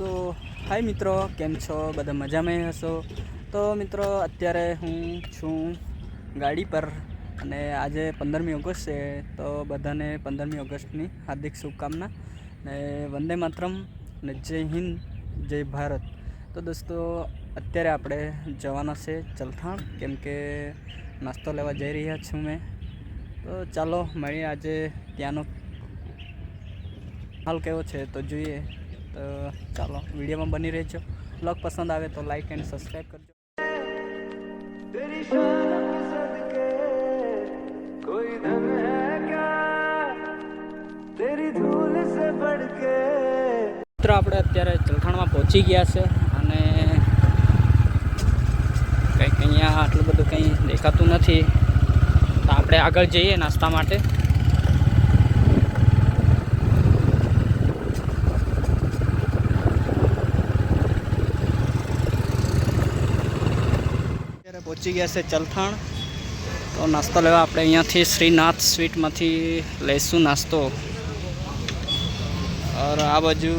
સો હાય મિત્રો, કેમ છો? બધા મજામાં હશો? તો મિત્રો, અત્યારે હું છું ગાડી પર અને આજે પંદરમી ઓગસ્ટ છે, તો બધાને પંદરમી ઓગસ્ટની હાર્દિક શુભકામના ને વંદે માતરમ ને જય હિન્દ, જય ભારત. તો દોસ્તો, અત્યારે આપણે જવાના છે ચલથાણ, કેમ કે નાસ્તો લેવા જઈ રહ્યા છું મેં. તો ચાલો, મળીએ આજે ત્યાંનો હાલ કેવો છે તો જોઈએ. તો ચાલો વિડીયોમાં બની રહેજો બ્લોગ પસંદ આવે તો લાઈક એન્ડ સબસ્ક્રાઈબ કરજો तेरी शान के सदके कोई धन है क्या तेरी धूल से बढ़ के મિત્રો આપણે અત્યારે ચલથાણમાં પહોંચી ગયા છે અને કંઈક અહીંયા આટલું બધું કંઈ દેખાતું નથી તો આપણે આગળ જઈએ નાસ્તા માટે પહોંચી ગયા છે ચલથાણ. તો નાસ્તો લેવા આપણે અહીંયાથી શ્રીનાથ સ્વીટમાંથી લઈશું નાસ્તો. ઓર આ બાજુ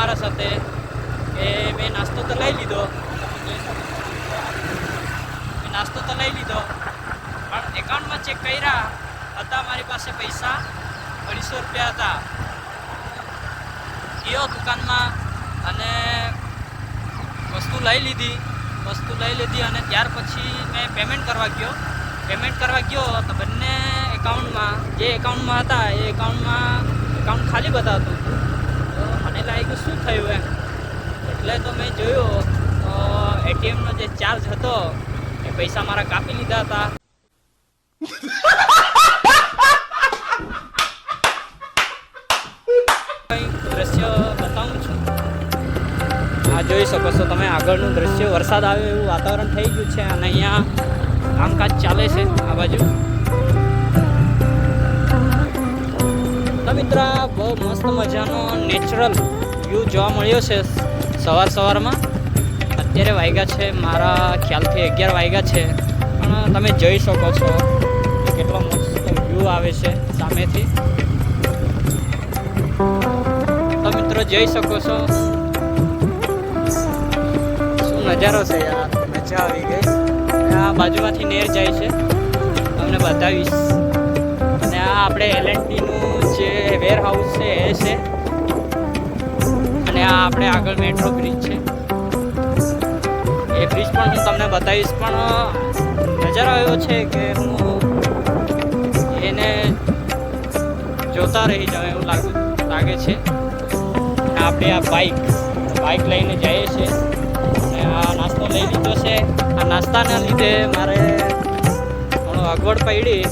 મારા સાથે કે મેં નાસ્તો તો લઈ લીધો. મેં નાસ્તો તો લઈ લીધો. પણ એકાઉન્ટમાં ચેક કર્યા હતા મારી પાસે પૈસા, અઢીસો રૂપિયા હતા. ગયો દુકાનમાં અને વસ્તુ લઈ લીધી. વસ્તુ લઈ લીધી અને ત્યાર પછી મેં પેમેન્ટ કરવા ગયો. પેમેન્ટ કરવા ગયો તો બંને એકાઉન્ટમાં, જે એકાઉન્ટમાં હતા એ એકાઉન્ટમાં એકાઉન્ટ ખાલી બતાવતું હતું. મને લાગ્યું શું થયું એમ? એટલે તો મેં જોયું એટીએમનો જે ચાર્જ હતો, એ પૈસા મારા કાપી લીધા હતા. દ્રશ્ય બતાવું છું. આ જોઈ શકો છો તમે, આગળનું દ્રશ્ય વરસાદ આવે એવું વાતાવરણ થઈ ગયું છે અને અહીંયા કામકાજ ચાલે છે આ બાજુ. તો મિત્ર મસ્ત મજાનો નેચરલ વ્યૂ જોવા મળ્યો છે સવાર સવારમાં. અત્યારે વાગ્યા છે, મારા ખ્યાલથી અગિયાર વાગ્યા છે. પણ તમે જોઈ શકો છો કેટલો મસ્ત વ્યૂ આવે છે સામેથી. તો મિત્રો જોઈ શકો છો. શું નજારો છે યાર? મજા આવી ગઈ. આ બાજુમાંથી નેર જાય છે. તમને બતાવીશ. અને આ આપણે એલ એન્ડ જે વેર હાઉસ છે, એ છે. અને આ આપણે આગળ મેટ્રો બ્રિજ છે. એ બ્રિજ પણ હું તમને બતાવીશ, પણ નજારો એવો છે કે હું એને જોતા રહી જાઉં એવું લાગે લાગે છે. આપણે આ બાઇક બાઇક લઈને જઈએ છીએ. અને આ નાસ્તો લઈ લીધો છે. આ નાસ્તાના લીધે મારે થોડું અગવડ પડી,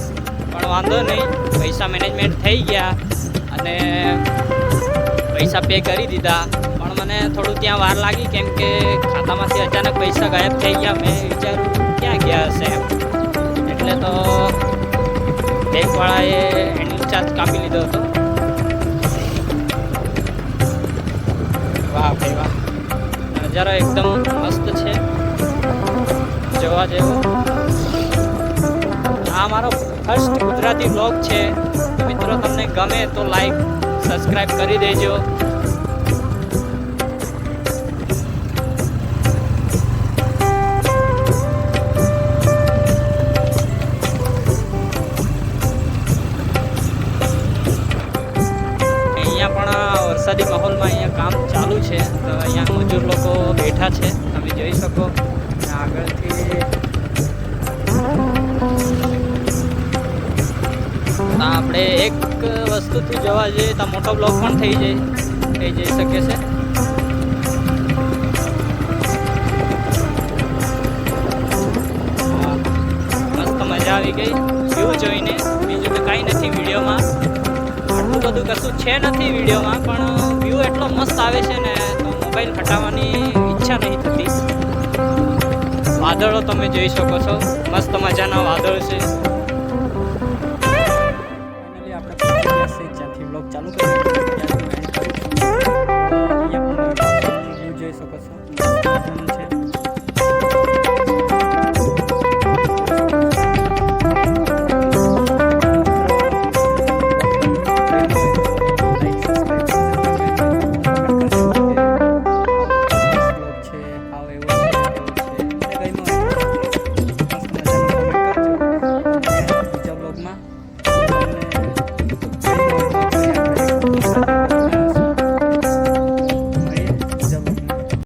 પણ વાંધો નહીં. પૈસા મેનેજમેન્ટ થઈ ગયા. અને પૈસા પે કરી દીધા. પણ મને થોડું ત્યાં વાર લાગી કેમ કે ખાતામાંથી અચાનક પૈસા ગાયબ થઈ ગયા. મેં વિચાર્યું, ક્યાં ગયા હશે એટલે તો બેંકવાળાએ હેન્ડલ ચાર્જ કાપી લીધો હતો. વાહ ભાઈ વાહ. નજારો એકદમ મસ્ત છે. જોવા જેવો. આ મારો ફર્સ્ટ ગુજરાતી બ્લોગ છે. મિત્રો, તમને ગમે તો લાઈક સબસ્ક્રાઈબ કરી દેજો. અહીંયા પણ વરસાદી માહોલમાં અહીંયા કામ ચાલુ છે. તો અહીંયા મજૂર લોકો બેઠા છે. તમે જોઈ શકો. આગળથી તો આપણે એક વસ્તુથી જોવા જઈએ તો મોટો બ્લોક પણ થઈ જાય થઈ જઈ શકે છે. મસ્ત મજા આવી ગઈ. વ્યૂ જોઈને. બીજું તો કાંઈ નથી વિડીયોમાં. આટલું બધું કશું છે નથી વિડીયોમાં, પણ વ્યૂ એટલો મસ્ત આવે છે ને, તો મોબાઈલ હટાવવાની ઈચ્છા નહીં થતી. વાદળો તમે જોઈ શકો છો. મસ્ત મજાના વાદળ છે. Perfect.